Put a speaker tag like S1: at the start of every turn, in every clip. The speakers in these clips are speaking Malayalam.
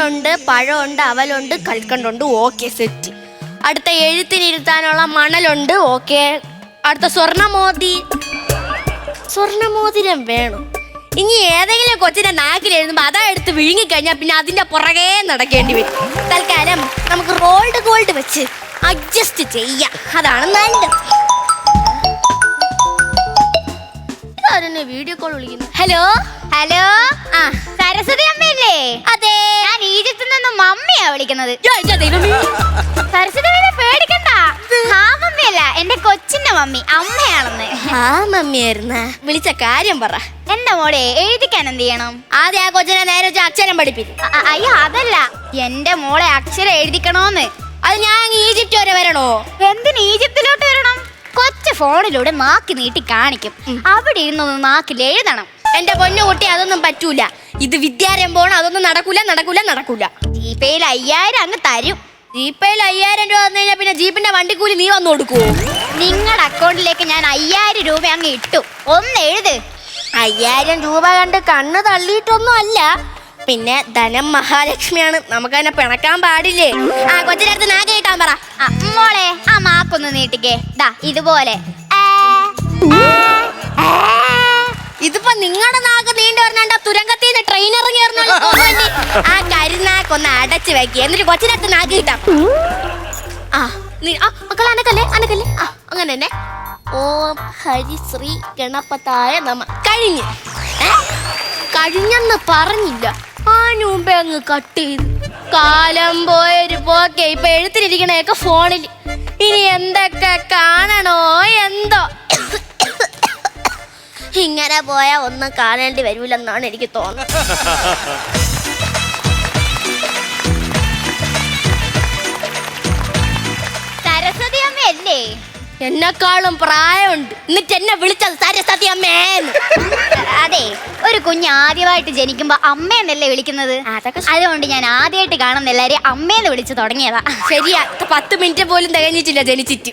S1: തേനുണ്ട് പഴമുണ്ട് അവലുണ്ട് കൽക്കണ്ടുണ്ട് ഓക്കെ സെറ്റ് അടുത്ത എഴുത്തിനിരുത്താനുള്ള മണലുണ്ട് ഓക്കെ അടുത്ത സ്വർണമോതി. സ്വർണമോതിരം വേണം. ഇനി ഏതെങ്കിലും കൊച്ചിന്റെ നാക്കിൽ എഴുതുമ്പോ അതാ എടുത്ത് വിഴുങ്ങിക്കഴിഞ്ഞാൽ പിന്നെ അതിന്റെ പുറകെ നടക്കേണ്ടി വരും. തൽക്കാലം നമുക്ക് റോൾഡ് ഗോൾഡ് വെച്ച് അഡ്ജസ്റ്റ് ചെയ്യാം. അതാണ് നല്ലത്. വീഡിയോ കോൾ വിളിക്കുന്നു ഹലോ
S2: ഹലോ
S1: ആ
S2: സരസ്വതി അമ്മയല്ലേ?
S1: അതെ.
S2: ഈജിപ്തിൽ നിന്ന് മമ്മിയാ വിളിക്കുന്നത്.
S1: യ്യോ, എന്റെ ദൈവമേ.
S2: സരസ്വതി പേടിക്കണ്ട. ആ മമ്മിയല്ല എന്റെ കൊച്ചിന്റെ മമ്മി അമ്മയാണെന്ന്.
S1: ആ മമ്മിയായിരുന്ന. വിളിച്ച കാര്യം പറ.
S2: എന്റെ മോളെ എഴുതിക്കാൻ എന്ത് ചെയ്യണം?
S1: ആദ്യം ആ കൊച്ചിനെ നേരെ വെച്ച് അക്ഷരം പഠിപ്പിക്കും.
S2: അ- അയ്യോ അതല്ല. എന്റെ മോളെ അക്ഷരം എഴുതിക്കണോന്ന്.
S1: അത് ഞാൻ ഈജിപ്റ്റ് വരെ വരണോ?
S2: എന്തിന് ഈജിപ്തിലോട്ട് വരണം? കൊച്ചു ഫോണിലൂടെ നാക്കി നീട്ടി കാണിക്കും. അവിടെ ഇരുന്നൊന്ന് നാക്കിൽ എഴുതണം.
S1: എന്റെ പൊന്നു കുട്ടി അതൊന്നും പറ്റൂല. ഇത് വിദ്യാരംഭമാണ് അതൊന്നും നടക്കൂല നടക്കൂല നടക്കൂല.
S2: ജീപ്പയിൽ അയ്യായിരം അങ്ങ് തരും.
S1: ജീപ്പയിൽ അയ്യായിരം രൂപ വന്നു കഴിഞ്ഞാൽ പിന്നെ ജീപ്പിന്റെ വണ്ടിക്കൂലി നീ വന്നു കൊടുക്കൂ
S2: നിങ്ങളുടെ അക്കൗണ്ടിലേക്ക് ഞാൻ അയ്യായിരം രൂപ അങ്ങ് ഇട്ടു. ഒന്ന് എഴുത്.
S1: അയ്യായിരം രൂപ കണ്ട് കണ്ണ് തള്ളിയിട്ടൊന്നും അല്ല. പിന്നെ ധനം മഹാലക്ഷ്മിയാണ്. നമുക്ക് അതിനെ പിണക്കാൻ പാടില്ലേ? ആ കൊച്ചിനടുത്ത് നാ കേട്ടാൻ പറ.
S2: മോളെ ആ മാപ്പൊന്ന് നീട്ടിക്കേ. ദാ ഇതുപോലെ.
S1: നിങ്ങളുടെ നാക്ക് നീണ്ടു പറഞ്ഞാണ്ട് തുരങ്കത്തിൽ നിന്ന് ട്രെയിൻ ഇറങ്ങി ഇറങ്ങുള്ള വേണ്ടി ആ കരുനാക്കൊന്ന് അടച്ചു വെക്കി. എന്നിട്ട് കൊച്ചിനകത്ത് നാക്ക് കിട്ടാം. ആ നീ ആ അനക്കല്ലേ? അനക്കല്ലേ? ആ അങ്ങനെ തന്നെ. ഓം ഹരിശ്രീ ഗണപതായ നമ. കഴിഞ്ഞ്? കഴിഞ്ഞെന്ന് പറഞ്ഞില്ല. ആ മുമ്പേ അങ്ങ് കട്ട് ചെയ്തു. കാലം പോയൊരു പോക്കെ. ഇപ്പൊ എഴുത്തിരിക്കണേക്കെ ഫോണിൽ ഇനി എന്തൊക്കെ കാണണോ എന്തോ. ഇങ്ങനെ പോയാൽ ഒന്നും കാണേണ്ടി വരൂലെന്നാണ് എനിക്ക് തോന്നുന്നത്.
S2: സരസ്വതി അമ്മയല്ലേ
S1: എന്നെക്കാളും പ്രായമുണ്ട്. എന്നിട്ട് എന്നെ വിളിച്ചത് സരസ്വതി അമ്മേന്ന്
S2: അതെ ഒരു കുഞ്ഞ് ആദ്യമായിട്ട് ജനിക്കുമ്പോ അമ്മയെന്നല്ലേ വിളിക്കുന്നത്? അതുകൊണ്ട് ഞാൻ ആദ്യമായിട്ട് കാണുന്ന എല്ലാരെയും അമ്മയെന്ന് വിളിച്ചു തുടങ്ങിയതാ.
S1: ശരിയാ. പത്ത് മിനിറ്റ് പോലും തികഞ്ഞിട്ടില്ല ജനിച്ചിട്ട്.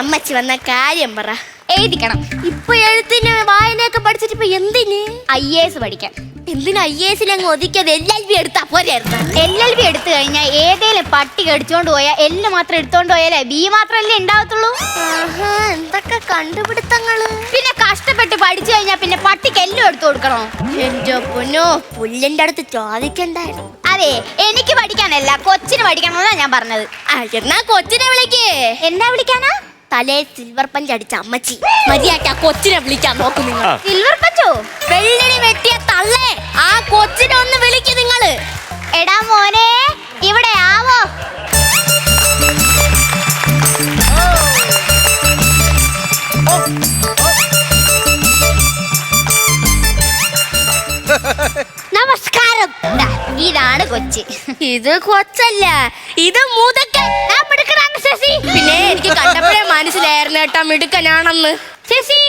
S1: അമ്മച്ചി വന്ന കാര്യം പറ.
S2: എഴുതിക്കണം.
S1: ഇപ്പൊ എഴുത്തിന് വായനയൊക്കെ പഠിച്ചിട്ട് ഇപ്പൊ എന്തിന്?
S2: ഐ എ എസ് പഠിക്കാൻ.
S1: എന്തിനാ ഐ എസിൽ അങ്ങ് ഒതുക്കിയത്? എൽ എൽ ബി എടുത്താ പോരായിരുന്നു
S2: എൽ എൽ ബി എടുത്തു കഴിഞ്ഞാൽ ഏതേലും പട്ടി കടിച്ചോണ്ട് പോയാൽ എല്ല് മാത്രം എടുത്തോണ്ട് പോയാലേ ബി മാത്രമല്ലേ ഉണ്ടാവത്തുള്ളൂ
S1: എന്തൊക്കെ കണ്ടുപിടുത്തങ്ങൾ?
S2: പിന്നെ കഷ്ടപ്പെട്ട് പഠിച്ചു കഴിഞ്ഞാൽ പിന്നെ പട്ടിക്ക് എല്ലും എടുത്തു കൊടുക്കണോ?
S1: എന്റെ പൊന്നോ പുല്ലിന്റെ അടുത്ത് ചോദിക്കണ്ടായിരുന്നു.
S2: അതെ എനിക്ക് പഠിക്കാനല്ല കൊച്ചിന് പഠിക്കണമെന്നാ ഞാൻ പറഞ്ഞത്.
S1: എന്നാ കൊച്ചിനെ വിളിക്കേ.
S2: എന്നാ വിളിക്കാനാ?
S1: തലേ സിൽവർ പഞ്ച് അടിച്ച അമ്മച്ചി. മര്യാദ ആ കൊച്ചിനെ വിളിക്കാൻ നോക്കും നിങ്ങൾ.
S2: സിൽവർ പഞ്ചോ
S1: വെള്ളിനി വെട്ടിയ തള്ളേ. ആ കൊച്ചിനെ ഒന്ന് വിളിക്കൂ നിങ്ങൾ
S2: എടാ മോനെ ഇവിടെ ആവോ? നമസ്കാരം. ഇതാണ് കൊച്ചി.
S1: ഇത് കൊച്ചല്ല. ഇത് മുതക്കൻ.
S2: ശശി.
S1: പിന്നെ എനിക്ക് കണ്ടപ്പോഴേ മനസ്സിലായിരുന്നു കേട്ടാ മിടുക്കനാണെന്ന്.
S2: ശശി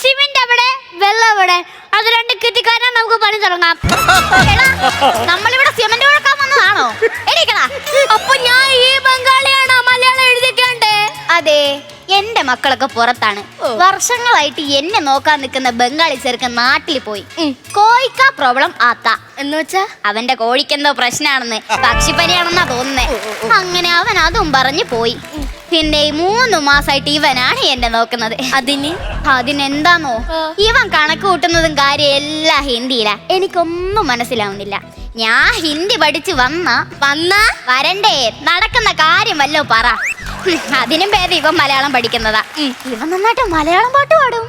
S2: സിമെന്റ് അവിടെ വെള്ളം അവിടെ. അത് രണ്ട് കിട്ടിക്കാരാ നമുക്ക് പണി തുടങ്ങാം. നമ്മളിവിടെ സിമെന്റ് കൊടുക്കാൻ വന്നതാണോ? എണീക്കടാ
S1: അപ്പൊ ഞാൻ ഈ
S2: എന്റെ മക്കളൊക്കെ പുറത്താണ്. വർഷങ്ങളായിട്ട് എന്നെ നോക്കാൻ നിൽക്കുന്ന ബംഗാളി ചെറുക്കൻ നാട്ടിൽ പോയി. കോയിക്ക പ്രോബ്ലം ആത്ത.
S1: എന്ന് വെച്ചാ?
S2: അവന്റെ കോഴിക്കെന്തോ പ്രശ്നമാണെന്ന് പക്ഷിപ്പനിയാണെന്നാ തോന്നുന്നേ. അങ്ങനെ അവൻ അതും പറഞ്ഞു പോയി. പിന്നെ ഈ മൂന്ന് മാസമായിട്ട് ഇവനാണ് എന്നെ നോക്കുന്നത്.
S1: അതിന്?
S2: അതിനെന്താന്നോ? ഇവൻ കണക്ക് കൂട്ടുന്നതും കാര്യം എല്ലാം ഹിന്ദിയിലാ. എനിക്കൊന്നും മനസ്സിലാവുന്നില്ല. ഞാൻ ഹിന്ദി പഠിച്ച് വന്ന
S1: വന്ന?
S2: വരണ്ടേ? നടക്കുന്ന കാര്യം വല്ലോ പറ. അതിനും ഭേദം ഇവൻ മലയാളം പഠിക്കുന്നതാ. ഇവൻ നന്നായിട്ട് മലയാളം പാട്ട് പാടും.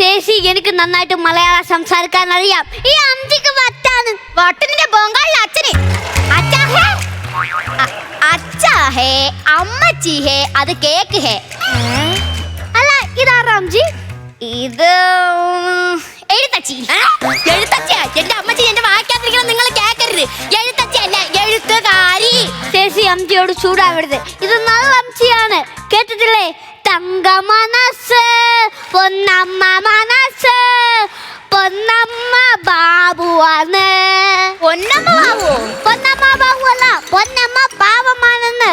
S2: ശേഷി എനിക്ക് നന്നായിട്ട് മലയാളം സംസാരിക്കാൻ അറിയാം. ഈ അഞ്ചിക്ക് വട്ടാണ് വട്ടനിന്റെ ബംഗാളിലെ അച്ഛന്. അച്ഛാ ഹേ. അമ്മച്ചി ഹേ അത് കേക്ക് ഹേ. അല്ല ഇതാ അമ്മച്ചി ഇത് എഴുത്തച്ചി
S1: എഴുത്തച്ചിയാ എന്റെ അമ്മച്ചി എന്റെ വായിക്കാതിരിക്കണം നിങ്ങൾ കേക്കരുത്. എഴുത്തുകാരി
S2: ചേച്ചി അമ്മച്ചിയോട് ചൂടാവരുത്. ഇത് നല്ല അമ്മയാണ് കേട്ടിട്ടില്ലേ? തങ്ക മനസ്സ് പൊന്നമ്മ മനസ്സ് പൊന്നമ്മ ബാബുവാണ്. പൊന്നമ്മ ബാബു പൊന്നമ്മ ബാബു അല്ല പൊന്നമ്മ പാവമാണെന്ന്.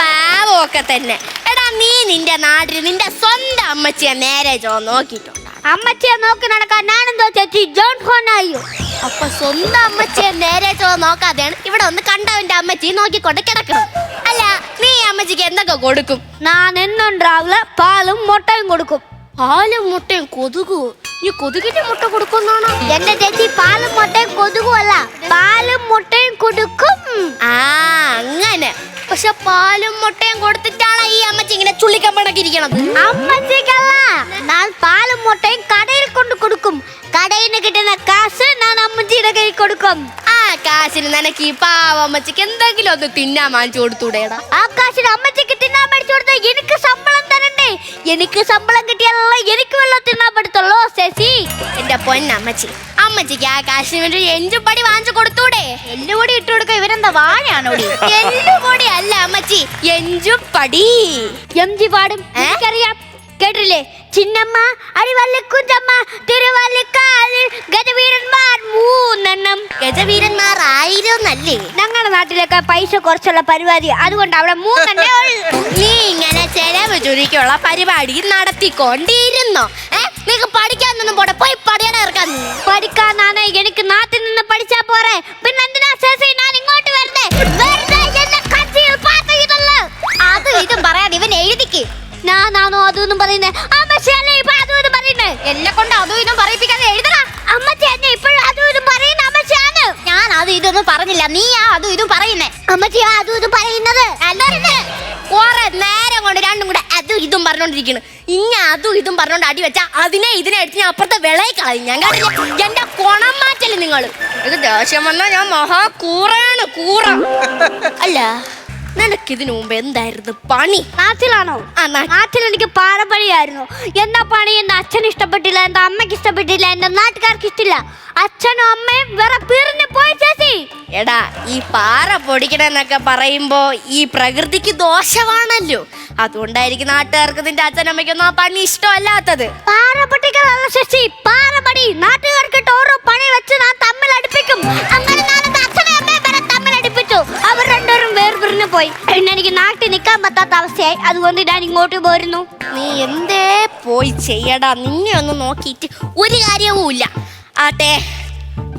S1: പാവമൊക്കെ തന്നെ. എടാ നീ നിന്റെ നാട്ടിൽ നിന്റെ സ്വന്തം അമ്മച്ചിയെ നേരെ ചോ നോക്കിയിട്ടുണ്ടോ
S2: അമ്മച്ചിയെ നോക്കി നടക്കാൻ ഞാനെന്തോ ചേച്ചി ജോൺ ഫോണായോ
S1: അപ്പൊ സ്വന്തം അമ്മച്ചിയെ നേരെ ചോ നോക്കാതെയാണ് ഇവിടെ ഒന്ന് കണ്ടവന്റെ അമ്മച്ചി നോക്കിക്കൊണ്ട് കിടക്കണം അല്ല നീ അമ്മച്ചിക്ക് എന്തൊക്കെ കൊടുക്കും?
S3: ഞാൻ എന്നും രാവിലെ പാലും മുട്ടയും കൊടുക്കും.
S1: പാലും മുട്ടയും കൊതുകു. നീ കൊതുകിന്റെ മുട്ട കൊടുക്കുന്നാണോ
S3: എന്റെ ചേച്ചി പാലും മുട്ടയും കൊതുകുമല്ല പാലും മുട്ടയും കൊടുക്കും.
S1: ആ അങ്ങനെ. പക്ഷെ പാലും മുട്ടയും കൊടുത്തിട്ടാണ് ഈ അമ്മച്ചി ഇങ്ങനെ ചുള്ളിക്കമ്പണക്കിരിക്കണത്
S3: അമ്മച്ചിക്കല്ല ഞാൻ പാലും മുട്ടയും கடையில் கொண்டு கொடுக்கும் കടയിൽ നിന്ന് കിട്ടുന്ന കാശ് ഞാൻ അമ്മച്ചിയുടെ കയ്യിൽ കൊടുക്കും.
S1: ആ കാശിന് നിനക്ക് ഈ പാവമ്മച്ചിക്ക് എന്തെങ്കിലും ഒന്ന് തിന്നാൻ വാങ്ങിച്ചു കൊടുത്തൂടേടാ.
S3: ആ കാശിന് അമ്മച്ചിക്ക് തിന്നാൻ മേടിച്ചു കൊടുത്താൽ എനിക്ക് ശമ്പളം തരണ്ടേ? എനിക്ക് ശമ്പളം കിട്ടിയാലല്ല എനിക്ക് വെള്ളം തിന്നാൻ പറ്റത്തുള്ളൂ ശശി.
S1: എന്റെ പൊന്നമ്മച്ചി അമ്മച്ചിക്ക് ആ കാശിന് വേണ്ടി എഞ്ചുപടി വാങ്ങിച്ചു കൊടുത്തൂടെ?
S3: എല്ലുകൂടി ഇട്ട് കൊടുക്ക ഇവരെന്താ വാഴയാണോടി
S1: എല്ലുപൊടി അല്ല അമ്മച്ചി എഞ്ചുപടി
S3: എം ജി പാടും? എനിക്കറിയാം. കേട്ടില്ലേ? ചിന്നമ്മ അടിവല്ലിക്കുഞ്ചമ്മ തിരുവല്ലിക്കാലിൽ ഗജവീരന്മാർ മൂന്നെണ്ണം.
S1: ഗജവീരന്മാർ ആയിരം ആയിരുന്നല്ലേ?
S3: ഞങ്ങളുടെ നാട്ടിലൊക്കെ പൈസ കുറച്ചുള്ള പരിപാടി അതുകൊണ്ട് അവിടെ മൂന്നെണ്ണേ ഉള്ളൂ.
S1: നീ ഇങ്ങനെ ചെലവ് ചുരുക്കിയുള്ള പരിപാടി നടത്തിക്കൊണ്ടിരുന്നോ? ഏ? നിനക്ക് പഠിക്കാനൊന്നും പോടെ പോയി പടിയണ ഇറക്കാൻ.
S3: പഠിക്കാനാണ് എനിക്ക് നാട്ടിൽ നിന്ന് പഠിച്ചാ പോരെ. പിന്നെ എന്തിനാ ഞാൻ ഇങ്ങോട്ട് വരുന്നേ ഞാനാണോ അതൊന്നും പറയുന്നേ. അമ്മ ഇപ്പൊ അതും അതൊന്നും പറയുന്നേ?
S1: എന്നെ കൊണ്ട് അതും ഇതും പറയിപ്പിക്കാതെ എഴുതടാ.
S3: അമ്മ എന്നെ ഇപ്പോഴും അതും ഇതും പറയുന്ന അമ്മച്ചിയാണ്.
S1: ഞാൻ അത് ഇതൊന്നും പറഞ്ഞില്ല. നീയാ അതും ഇതും പറയുന്നേ.
S3: അമ്മച്ചി അതും ഇതും പറയുന്നത്?
S1: കുറെ നേരം കൊണ്ട് രണ്ടും കൂടെ അതും ഇതും പറഞ്ഞോണ്ടിരിക്കുന്നു. ഇനി അതും ഇതും പറഞ്ഞോണ്ട് അടി വെച്ചാ അതിനെ ഇതിനെ എടുത്ത് ഞാൻ അപ്പുറത്തെ വിളയി കളയും. ഞാൻ കാണില്ല എന്റെ കൊണം മാറ്റൽ നിങ്ങൾ. ഇത് ദേഷ്യം വന്നാ ഞാൻ മഹാ കൂറാണ് കൂറ. അല്ല. നിനക്ക് ഇതിനു മുമ്പ് എന്തായിരുന്നു പണി?
S3: നാട്ടിലാണോ?
S1: ആ, നാ-
S3: നാട്ടിൽ എനിക്ക് പാറപ്പണിയായിരുന്നു എന്താ പണി? എന്റെ അച്ഛൻ ഇഷ്ടപ്പെട്ടില്ല? എന്റെ അമ്മയ്ക്ക് ഇഷ്ടപ്പെട്ടില്ല? എന്റെ നാട്ടുകാർക്ക് ഇഷ്ടമില്ല അച്ഛനും അമ്മയും വേറെ പിരിഞ്ഞു പോയി ചേച്ചി.
S1: എടാ ഈ പാറ പൊടിക്കണെന്നൊക്കെ പറയുമ്പോ ഈ പ്രകൃതിക്ക് ദോഷമാണല്ലോ അതുകൊണ്ടായിരിക്കും നാട്ടുകാർക്ക് നിന്റെ അച്ഛനമ്മയ്ക്കൊന്നും ആ പണി ഇഷ്ടമല്ലാത്തത്.
S3: പാറ പാറപ്പട്ടികളല്ല ശശി പണി നാട്ടുകാർക്ക് ഓരോ പണി വെച്ച് ഞാൻ തമ്മിൽ അടുപ്പിക്കും. പോയി. പിന്നെ എനിക്ക് നാട്ടിൽ നിൽക്കാൻ പറ്റാത്ത അവസ്ഥയായി. അതുകൊണ്ട് ഞാൻ ഇങ്ങോട്ട് പോരുന്നു.
S1: നീ എന്തേ പോയി ചെയ്യടാ? നിന്നെ ഒന്ന് നോക്കിയിട്ട് ഒരു കാര്യവും ഇല്ല. ആട്ടെ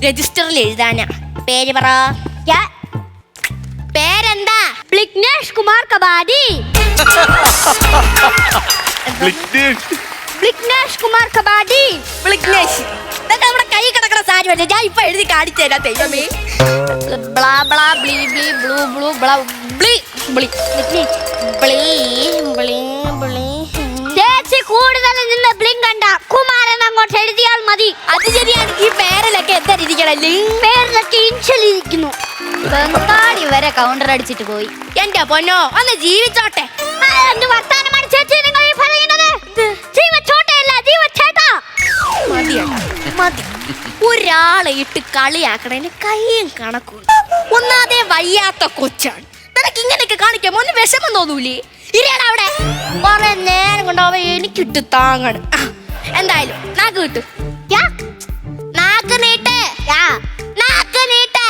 S1: രജിസ്റ്ററിൽ എഴുതാനാ. പേര് പറ. പേരെന്താ?
S3: ബ്ലിഗ്നേഷ് കുമാർ കബാഡി ബ്ലിഗ്നേഷ്. കുമാർ കബാഡി
S1: ബ്ലിഗ്നേഷ്. നമ്മുടെ കൈ കിടക്കുന്ന സാരി ഞാൻ ഇപ്പൊ എഴുതി കാണിച്ചു തരാം തെയ്യമേ ബ്ലാ ബ്ലാ ബ്ലീ ബ്ലീ ബ്ലൂ ബ്ലൂ ബ്ലാ ബ്ലീ ബ്ലീ ബ്ലീ ബ്ലീ ബ്ലീ
S3: ചേച്ചി കൂടുതൽ നിന്ന് ബ്ലിങ് കണ്ട കുമാരൻ അങ്ങോട്ട് എഴുതിയാൽ മതി.
S1: അത് ശരിയാണ്. ഈ പേരിലൊക്കെ എന്താ ഇരിക്കണല്ലേ?
S3: പേരിലൊക്കെ ഇൻഷലിരിക്കുന്നു
S1: ബംഗാളി വരെ കൗണ്ടർ അടിച്ചിട്ട് പോയി. എന്റെ പൊന്നോ ഒന്ന് ജീവിച്ചോട്ടെ.
S3: ആ, എന്ത് വർത്താനമാണ് ചേച്ചി നിങ്ങൾ ഈ പറയുന്നത്? ജീവച്ചേട്ടാ.
S1: മതി. ഒരാളെ ഇട്ട് കളിയാക്കണേന് കയ്യും കണക്കും. ഒന്നാതെ വയ്യാത്ത കൊച്ചാണ്. നിനക്ക് ഇങ്ങനെയൊക്കെ കാണിക്കാൻ മോന് വിഷമം തോന്നൂലേ? ഇരിയാണ് അവിടെ. കുറെ നേരം കൊണ്ട് അവ എനിക്കിട്ട് താങ്ങണം. എന്തായാലും നാക്ക് കിട്ടു നാക്ക് നീട്ടേ. നാക്ക്
S3: നീട്ടേ.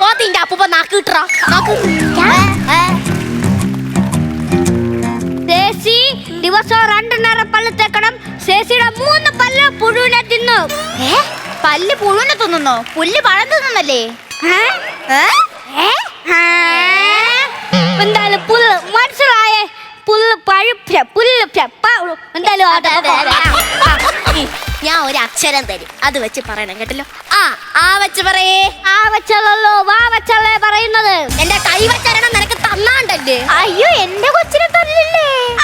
S1: പോത്തിന്റെ അപ്പൂപ്പ നാക്ക് കിട്ടറ നാക്ക്
S3: ചേച്ചി ദിവസവും രണ്ടു നേരം പല്ല് തേക്കണം. ചേച്ചിയുടെ മൂന്ന് പല്ല് പുഴുവിനെ തിന്നു.
S1: പല്ല് പുഴുവിനെ തിന്നുന്നോ? പുല്ല് പഴം തിന്നുന്നല്ലേ?
S3: ഏ? എന്തായാലും പുല്ല് മനസ്സിലായേ. പുല്ല് പഴുപ്യ പുല്ല് എന്തായാലും.
S1: ഞാൻ ഒരു അക്ഷരം തരും. അത് വെച്ച് പറയണം കേട്ടല്ലോ? ആ ആ വെച്ച് പറയേ.
S3: ആ വെച്ചല്ലോ വാ വെച്ചല്ലേ പറയുന്നത്.
S1: എന്റെ കൈ വെച്ചരണം നിനക്ക് തന്നാണ്ടല്ലേ?
S3: അയ്യോ എന്റെ കൊച്ചിനെ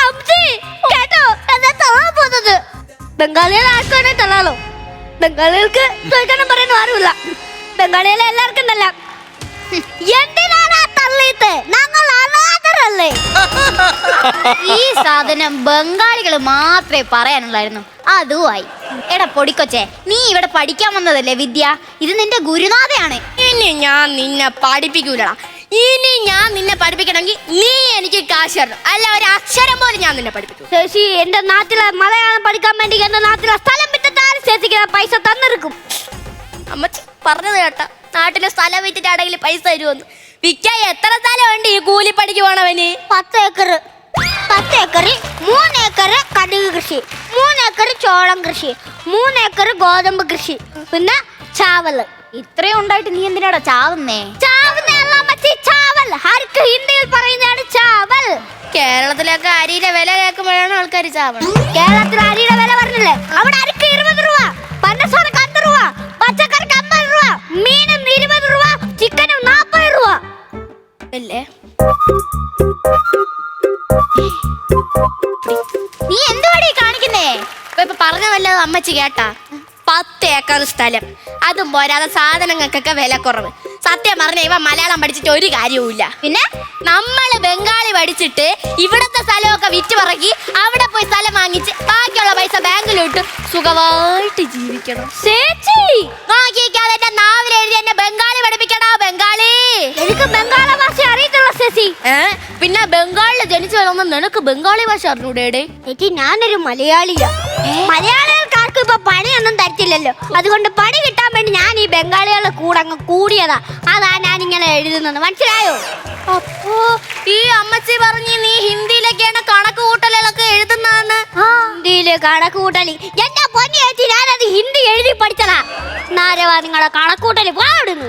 S3: അമ്മച്ചി കേട്ടോ? എന്നെ തള്ളാൻ പോകുന്നത്? ബംഗാളികൾ ആർക്കും എന്നെ തള്ളാലോ? ബംഗാളികൾക്ക് തോൽക്കണം പറയുന്ന ആരുമില്ല. ബംഗാളികളെ എല്ലാവർക്കും തല്ലാം. എന്തിനാണ് തള്ളിയിട്ട് ഞങ്ങൾ അനാഥരല്ലേ?
S1: ഈ സാധനം ബംഗാളികൾ മാത്രമേ പറയാനുള്ളായിരുന്നു. അതുമായി എടാ പൊടിക്കൊച്ചെ നീ ഇവിടെ പഠിക്കാൻ വന്നതല്ലേ വിദ്യ? ഇത് നിന്റെ ഗുരുനാഥയാണ്. ഇനി ഞാൻ നിന്നെ പഠിപ്പിക്കൂലടാ. ഇനി ഞാൻ നിന്നെ പഠിപ്പിക്കണമെങ്കിൽ നീ എനിക്ക് കാശ് തരണം. അല്ല ഒരു അക്ഷരം പോലും ഞാൻ നിന്നെ പഠിപ്പിക്കും
S3: ശശി എന്റെ നാട്ടിലെ മലയാളം പഠിക്കാൻ വേണ്ടി എന്റെ നാട്ടിലെ സ്ഥലം വിട്ടാൽ ചേച്ചിക്ക് ഞാൻ പൈസ തന്നിരിക്കും.
S1: അമ്മച്ചി പറഞ്ഞത് കേട്ട. നാട്ടിലെ സ്ഥലം വിറ്റിട്ടാണെങ്കിൽ പൈസ തരുമെന്ന് വിൽക്കാൻ എത്ര സ്ഥലം ഉണ്ട് ഈ കൂലിപ്പണിക്ക് പോണവന്?
S3: പത്ത് ഏക്കർ പത്ത് ഏക്കറിൽ മൂന്ന് ഏക്കർ കടുക് കൃഷി. മൂന്ന് ഏക്കർ ചോളം കൃഷി. മൂന്ന് ഏക്കർ ഗോതമ്പ് കൃഷി. പിന്നെ ചാവൽ. ഇത്രയും ഉണ്ടായിട്ട് നീ എന്തിനാടാ ചാവുന്നേ? ചാവുന്നല്ല ചാവൽ. ഹർക്ക് ഹിന്ദിയിൽ പറയുന്നതാണ് ചാവൽ?
S1: കേരളത്തിലൊക്കെ അരിയുടെ വില കേൾക്കുമ്പോഴാണ് ആൾക്കാർ ചാവണം
S3: കേരളത്തിൽ അരിയുടെ വില പറഞ്ഞില്ലേ? അവിടെ
S1: അല്ലേ?
S3: നീ എന്തുവാടി കാണിക്കുന്നേ?
S1: ഇപ്പൊ പറഞ്ഞ വല്ലത് അമ്മച്ചി കേട്ടാ. പത്ത് ഏക്കർ സ്ഥലം. അതും പോരാതെ സാധനങ്ങൾക്കൊക്കെ വില കുറവ്. സത്യം പറഞ്ഞ ഇവ മലയാളം പഠിച്ചിട്ട് ഒരു കാര്യവുമില്ല.
S3: പിന്നെ?
S1: നമ്മൾ ബംഗാളി പഠിച്ചിട്ട് ഇവിടത്തെ സ്ഥലമൊക്കെ വിറ്റ് പറക്കി അവിടെ പോയി സ്ഥലം വാങ്ങിച്ച് ബാക്കിയുള്ള പൈസ ബാങ്കിലോട്ട് സുഖമായിട്ട് ജീവിക്കണം.
S3: ചേച്ചി!
S1: പിന്നെ ബംഗാളിൽ ജനിച്ചു വളർന്ന നിനക്ക് ബംഗാളി ഭാഷ അറിഞ്ഞൂടേടെ?
S3: ചേച്ചി ഞാനൊരു മലയാളിയാ. മലയാളികൾക്കാർക്ക് ഇപ്പൊ പണിയൊന്നും തരത്തില്ലല്ലോ. അതുകൊണ്ട് പണി കിട്ടാൻ വേണ്ടി ഞാൻ ഈ ബംഗാളികളുടെ കൂടെ അങ്ങ് കൂടിയതാ. അതാ ഞാൻ ഇങ്ങനെ എഴുതുന്നത്. മനസ്സിലായോ?
S1: അപ്പോ ഈ അമ്മച്ചി പറഞ്ഞു നീ ഹിന്ദിയിലൊക്കെയാണ് കണക്ക് കൂട്ടലുകളൊക്കെ എഴുതുന്നതെന്ന്
S3: കണക്ക് കൂട്ടലി എന്റെ പൊന്നി ചേച്ചി ഞാനത് ഹിന്ദി എഴുതി പഠിച്ചതാ. നാരവാ നിങ്ങളെ കണക്കൂട്ടലി പാടുന്നു